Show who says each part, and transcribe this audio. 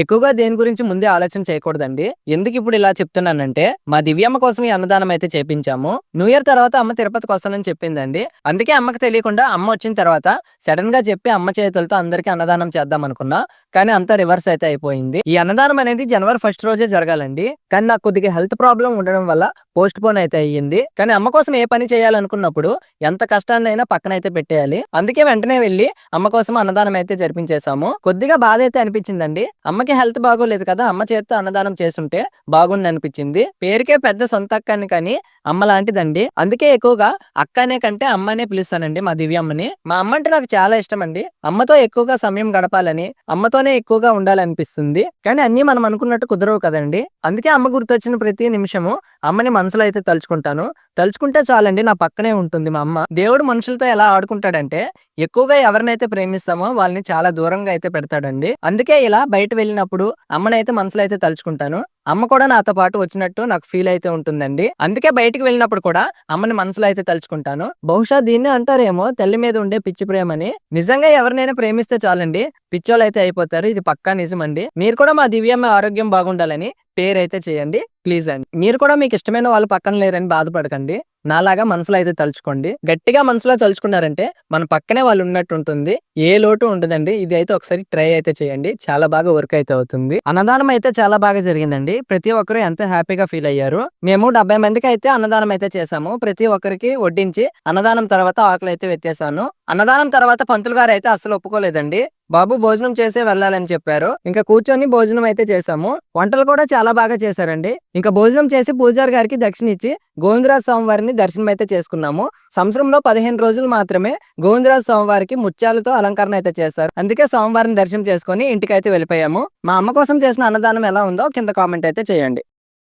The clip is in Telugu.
Speaker 1: ఎక్కువగా దేని గురించి ముందే ఆలోచన చేయకూడదండి. ఎందుకు ఇప్పుడు ఇలా చెప్తున్నానంటే మా దివ్యమ్మ కోసం ఈ అన్నదానం అయితే చేపించాము. న్యూ ఇయర్ తర్వాత అమ్మ తిరుపతికి వస్తానని చెప్పిందండి. అందుకే అమ్మకి తెలియకుండా అమ్మ వచ్చిన తర్వాత సడన్గా చెప్పి అమ్మ చేతులతో అందరికీ అన్నదానం చేద్దాం అనుకున్నా. కానీ అంతా రివర్స్ అయితే అయిపోయింది. ఈ అన్నదానం అనేది జనవరి ఫస్ట్ రోజే జరగాలండి. కానీ నాకు కొద్దిగా హెల్త్ ప్రాబ్లం ఉండడం వల్ల పోస్ట్ పోన్ అయితే అయ్యింది. కానీ అమ్మ కోసం ఏ పని చేయాలనుకున్నప్పుడు ఎంత కష్టాన్ని అయినా పక్కన అయితే పెట్టేయాలి. అందుకే వెంటనే వెళ్ళి అమ్మ కోసం అన్నదానం అయితే జరిపించేశాము. కొద్దిగా బాధ అయితే అనిపించిందండి. అమ్మకి హెల్త్ బాగోలేదు కదా అమ్మ చేత్తో అన్నదానం చేస్తుంటే బాగుంది అనిపించింది. పేరుకే పెద్ద సొంత అక్కని కానీ అమ్మ లాంటిదండి. అందుకే ఎక్కువగా అక్కనే కంటే అమ్మనే పిలుస్తానండి మా దివ్యమ్మని. మా అమ్మ అంటే నాకు చాలా ఇష్టం అండి అమ్మతో ఎక్కువగా సమయం గడపాలని అమ్మతోనే ఎక్కువగా ఉండాలనిపిస్తుంది. కానీ అన్ని మనం అనుకున్నట్టు కుదరవు కదండి. అందుకే అమ్మ గుర్తొచ్చిన ప్రతి నిమిషము అమ్మని మనసులో అయితే తలుచుకుంటాను. తలుచుకుంటే చాలండి నా పక్కనే ఉంటుంది మా అమ్మ. దేవుడు మనుషులతో ఎలా ఆడుకుంటాడంటే ఎక్కువగా ఎవరినైతే ప్రేమిస్తామో వాళ్ళని చాలా దూరంగా అయితే పెడతాడండి. అందుకే ఇలా బయట వెళ్ళినప్పుడు అమ్మనైతే మనసులో అయితే తలుచుకుంటాను. అమ్మ కూడా నాతో పాటు వచ్చినట్టు నాకు ఫీల్ అయితే ఉంటుందండి. అందుకే బయటికి వెళ్ళినప్పుడు కూడా అమ్మని మనసులో అయితే తలుచుకుంటాను. బహుశా దీన్ని అంటారేమో తల్లి మీద ఉండే పిచ్చి ప్రేమని. నిజంగా ఎవరినైనా ప్రేమిస్తే చాలండి పిచ్చోళ్ళు అయితే అయిపోతారు. ఇది పక్కా నిజమండి. మీరు కూడా మా దివ్యమ్మ ఆరోగ్యం బాగుండాలని పేరు అయితే చేయండి. ప్లీజ్ అండి. మీరు కూడా మీకు ఇష్టమైన వాళ్ళు పక్కన లేరని బాధపడకండి. నాలాగా మనసులో అయితే తలుచుకోండి. గట్టిగా మనసులో తలుచుకున్నారంటే మన పక్కనే వాళ్ళు ఉన్నట్టు ఉంటుంది. ఏ లోటు ఉండదండి. ఇది అయితే ఒకసారి ట్రై అయితే చేయండి. చాలా బాగా వర్క్ అయితే అవుతుంది. అన్నదానం అయితే చాలా బాగా జరిగిందండి. ప్రతి ఒక్కరు ఎంతో హ్యాపీగా ఫీల్ అయ్యారు. మేము డెబ్బై మందికి అయితే అన్నదానం అయితే చేసాము ప్రతి ఒక్కరికి వడ్డించి అన్నదానం తర్వాత ఆకులు అయితే వెత్తేసాను అన్నదానం తర్వాత పంతులు గారు అయితే అసలు ఒప్పుకోలేదండి. బాబు భోజనం చేసే వెళ్ళాలని చెప్పారు. ఇంకా కూర్చొని భోజనం అయితే చేసాము వంటలు కూడా చాలా బాగా చేశారండి. ఇంకా భోజనం చేసి పూజారి గారికి దక్షిణ ఇచ్చి గోవిందరాజు స్వామివారిని దర్శనం అయితే చేసుకున్నాము. సంవత్సరంలో పదిహేను రోజులు మాత్రమే గోవిందరాజు స్వామివారికి ముత్యాలతో అలంకరణ అయితే చేశారు. అందుకే స్వామివారిని దర్శనం చేసుకుని ఇంటికి అయితే వెళ్ళిపోయాము. మా అమ్మ కోసం చేసిన అన్నదానం ఎలా ఉందో కింద కామెంట్ అయితే చేయండి.